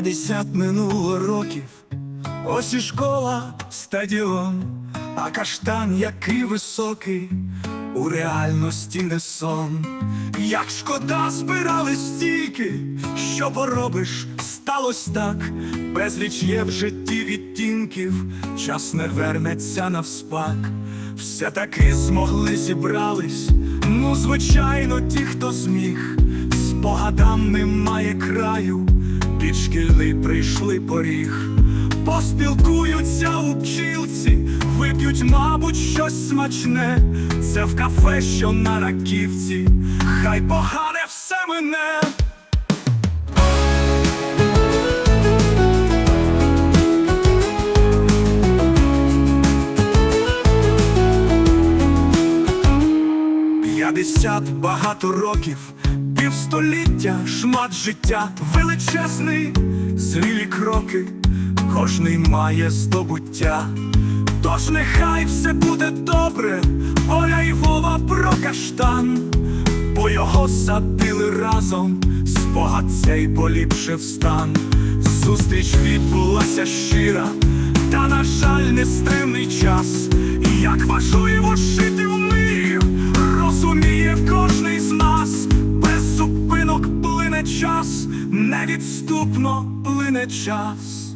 П'ятдесят минуло років, ось і школа, стадіон, а каштан який високий, у реальності не сон. Як шкода збирали стільки, що поробиш, сталося так, безліч є в житті відтінків, час не вернеться навспак. Все таки змогли зібрались, ну звичайно, ті, хто зміг, спогадам немає краю, шкільний прийшли поріг, поспілкуються у пчілці, вип'ють, мабуть, щось смачне. Це в кафе, що на раківці, хай погане все мине. П'ятдесят багато років, півстоліття, шмат життя, величезний, зрілі кроки, кожний має здобуття. Тож нехай все буде добре, Оля і Вова про каштан, бо його садили разом, спогад цей поліпшив стан. Зустріч відбулася щира, та, на жаль, нестримний час. Як важливо жити час, невідступно плине час.